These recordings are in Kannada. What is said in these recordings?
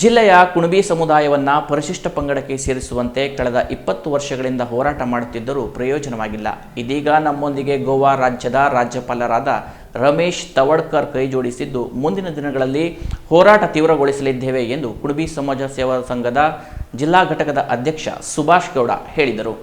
ಜಿಲ್ಲೆಯ ಕುಣಬಿ ಸಮುದಾಯವನ್ನು ಪರಿಶಿಷ್ಟ ಪಂಗಡಕ್ಕೆ ಸೇರಿಸುವಂತೆ ಕಳೆದ ಇಪ್ಪತ್ತು ವರ್ಷಗಳಿಂದ ಹೋರಾಟ ಮಾಡುತ್ತಿದ್ದರೂ ಪ್ರಯೋಜನವಾಗಿಲ್ಲ. ಇದೀಗ ನಮ್ಮೊಂದಿಗೆ ಗೋವಾ ರಾಜ್ಯದ ರಾಜ್ಯಪಾಲರಾದ ರಮೇಶ್ ತವಡ್ಕರ್ ಕೈ ಜೋಡಿಸಿದ್ದು, ಮುಂದಿನ ದಿನಗಳಲ್ಲಿ ಹೋರಾಟ ತೀವ್ರಗೊಳಿಸಲಿದ್ದೇವೆ ಎಂದು ಕುಣಬಿ ಸಮಾಜ ಸೇವಾ ಸಂಘದ ಜಿಲ್ಲಾ ಘಟಕದ ಅಧ್ಯಕ್ಷ ಸುಭಾಷ್ ಗೌಡ ಹೇಳಿದರು.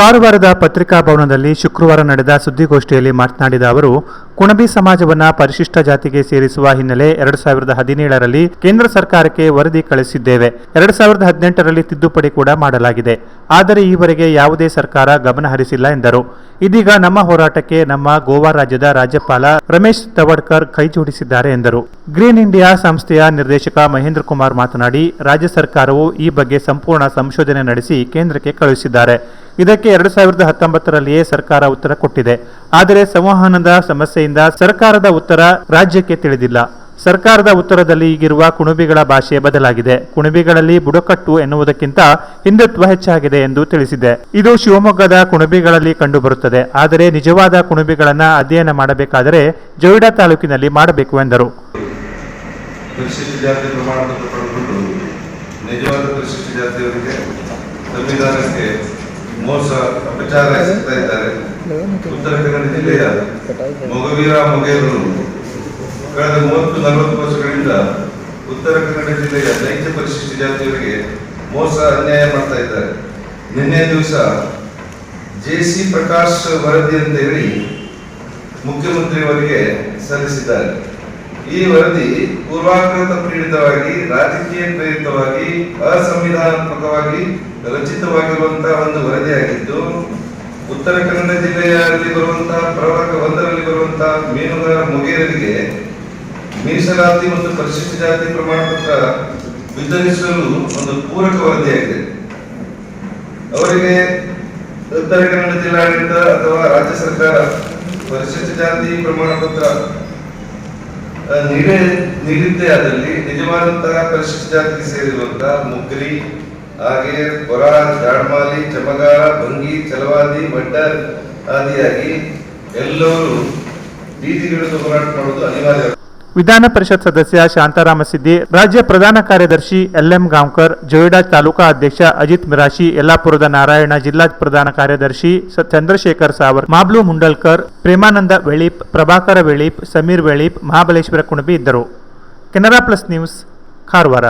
ಕಾರವಾರದ ಪತ್ರಿಕಾ ಭವನದಲ್ಲಿ ಶುಕ್ರವಾರ ನಡೆದ ಸುದ್ದಿಗೋಷ್ಠಿಯಲ್ಲಿ ಮಾತನಾಡಿದ ಅವರು, ಕುಣಬಿ ಸಮಾಜವನ್ನು ಪರಿಶಿಷ್ಟ ಜಾತಿಗೆ ಸೇರಿಸುವ ಹಿನ್ನೆಲೆ ಎರಡು ಸಾವಿರದ ಹದಿನೇಳರಲ್ಲಿ ಕೇಂದ್ರ ಸರ್ಕಾರಕ್ಕೆ ವರದಿ ಕಳಿಸಿದ್ದೇವೆ. ಎರಡು ಸಾವಿರದ ಹದಿನೆಂಟರಲ್ಲಿ ತಿದ್ದುಪಡಿ ಕೂಡ ಮಾಡಲಾಗಿದೆ. ಆದರೆ ಈವರೆಗೆ ಯಾವುದೇ ಸರ್ಕಾರ ಗಮನ ಹರಿಸಿಲ್ಲ ಎಂದರು. ಇದೀಗ ನಮ್ಮ ಹೋರಾಟಕ್ಕೆ ನಮ್ಮ ಗೋವಾ ರಾಜ್ಯದ ರಾಜ್ಯಪಾಲ ರಮೇಶ್ ತವಡ್ಕರ್ ಕೈ ಜೋಡಿಸಿದ್ದಾರೆ ಎಂದರು. ಗ್ರೀನ್ ಇಂಡಿಯಾ ಸಂಸ್ಥೆಯ ನಿರ್ದೇಶಕ ಮಹೇಂದ್ರ ಕುಮಾರ್ ಮಾತನಾಡಿ, ರಾಜ್ಯ ಸರ್ಕಾರವು ಈ ಬಗ್ಗೆ ಸಂಪೂರ್ಣ ಸಂಶೋಧನೆ ನಡೆಸಿ ಕೇಂದ್ರಕ್ಕೆ ಕಳುಹಿಸಿದ್ದಾರೆ. ಇದಕ್ಕೆ ಎರಡು ಸಾವಿರದ ಹತ್ತೊಂಬತ್ತರಲ್ಲಿಯೇ ಸರ್ಕಾರ ಉತ್ತರ ಕೊಟ್ಟಿದೆ. ಆದರೆ ಸಂವಹನದ ಸಮಸ್ಯೆಯಿಂದ ಸರ್ಕಾರದ ಉತ್ತರ ರಾಜ್ಯಕ್ಕೆ ತಿಳಿದಿಲ್ಲ. ಸರ್ಕಾರದ ಉತ್ತರದಲ್ಲಿ ಈಗಿರುವ ಕುಣಬಿಗಳ ಭಾಷೆ ಬದಲಾಗಿದೆ. ಕುಣಬಿಗಳಲ್ಲಿ ಬುಡಕಟ್ಟು ಎನ್ನುವುದಕ್ಕಿಂತ ಹಿಂದುತ್ವ ಹೆಚ್ಚಾಗಿದೆ ಎಂದು ತಿಳಿಸಿದೆ. ಇದು ಶಿವಮೊಗ್ಗದ ಕುಣಬಿಗಳಲ್ಲಿ ಕಂಡುಬರುತ್ತದೆ. ಆದರೆ ನಿಜವಾದ ಕುಣುಬಿಗಳನ್ನು ಅಧ್ಯಯನ ಮಾಡಬೇಕಾದರೆ ಜೊಯಿಡ ತಾಲೂಕಿನಲ್ಲಿ ಮಾಡಬೇಕು ಎಂದರು. ನಿಜವಾದ ಮೋಸ, ಅಪಚಾರ ಎಸಗ್ತಾ ಇದ್ದಾರೆ. ಉತ್ತರ ಕನ್ನಡ ಜಿಲ್ಲೆಯ ಮೊಗವೀರ ಮೊಗೇರರು ಕಳೆದ ಮೂವತ್ತು, ನಲವತ್ತು ವರ್ಷಗಳಿಂದ ಉತ್ತರ ಕನ್ನಡ ಜಿಲ್ಲೆಯ ನೈಜ ಪರಿಶಿಷ್ಟ ಜಾತಿಯವರಿಗೆ ಮೋಸ, ಅನ್ಯಾಯ ಮಾಡ್ತಾ ಇದ್ದಾರೆ. ನಿನ್ನೆ ದಿವಸ ಜೆ ಸಿ ಪ್ರಕಾಶ್ ವರದಿ ಅಂತ ಹೇಳಿ ಮುಖ್ಯಮಂತ್ರಿಯವರಿಗೆ ಸಲ್ಲಿಸಿದ್ದಾರೆ. ಈ ವರದಿ ಪೂರ್ವಾಗ್ರತ ಪೀಡಿತವಾಗಿ, ರಾಜಕೀಯ ಪ್ರೇರಿತವಾಗಿ, ಅಸಂವಿಧಾನಾತ್ಮಕವಾಗಿ ರಚಿತವಾಗಿರುವಂತಹ ಒಂದು ವರದಿಯಾಗಿದ್ದು, ಉತ್ತರ ಕನ್ನಡ ಜಿಲ್ಲೆಯಲ್ಲಿ ಬರುವಂತಹ ಪ್ರವರ್ಗ ಒಂದರಲ್ಲಿ ಬರುವಂತಹ ಮೀನುಗಾರ ಮೊಗೇರರಿಗೆ ಮೀಸಲಾತಿ ಮತ್ತು ಪರಿಶಿಷ್ಟ ಜಾತಿ ಪ್ರಮಾಣ ಪತ್ರ ವಿತರಿಸಲು ಒಂದು ಪೂರಕ ವರದಿಯಾಗಿದೆ. ಅವರಿಗೆ ಉತ್ತರ ಕನ್ನಡ ಜಿಲ್ಲಾಡಳಿತ ಅಥವಾ ರಾಜ್ಯ ಸರ್ಕಾರ ಪರಿಶಿಷ್ಟ ಜಾತಿ ಪ್ರಮಾಣ ಪತ್ರ ನೀಡೇ ನೀಡಿದ್ದೇ ಆದಲ್ಲಿ ನಿಜವಾದಂತಹ ಪರಿಶಿಷ್ಟ ಜಾತಿಗೆ ಸೇರಿರುವಂತಹ ಮುಗ್ರಿ ಹಾಗೆ ಕೊರ ಜಾಡ್ಮಾಲಿ ಚಮಗಾರ, ಭಂಗಿ, ಚಲವಾದಿ ಬಡ್ಡ ಆದಿಯಾಗಿ ಎಲ್ಲರೂ ಬೀದಿಗಿಳಿದು ಹೋರಾಟ ಮಾಡುವುದು ಅನಿವಾರ್ಯ. ವಿಧಾನ ಪರಿಷತ್ ಸದಸ್ಯ ಶಾಂತಾರಾಮ ಸಿದ್ದಿ, ರಾಜ್ಯ ಪ್ರಧಾನ ಕಾರ್ಯದರ್ಶಿ ಎಲ್ಎಂ ಗಾಂವ್ಕರ್, ಜೋಯಿಡಾ ತಾಲೂಕಾ ಅಧ್ಯಕ್ಷ ಅಜಿತ್ ಮಿರಾಶಿ, ಯಲ್ಲಾಪುರದ ನಾರಾಯಣ ಜಿಲ್ಲಾ ಪ್ರಧಾನ ಕಾರ್ಯದರ್ಶಿ ಚಂದ್ರಶೇಖರ್ ಸಾವರ್, ಮಾಬ್ಲು ಮುಂಡಲ್ಕರ್, ಪ್ರೇಮಾನಂದ ವೆಳೀಪ್, ಪ್ರಭಾಕರ ವೆಳೀಪ್, ಸಮೀರ್ ವೆಳೀಪ್, ಮಹಾಬಲೇಶ್ವರ ಕುಣಬಿ ಇದ್ದರು. Canara plus news, Karwar.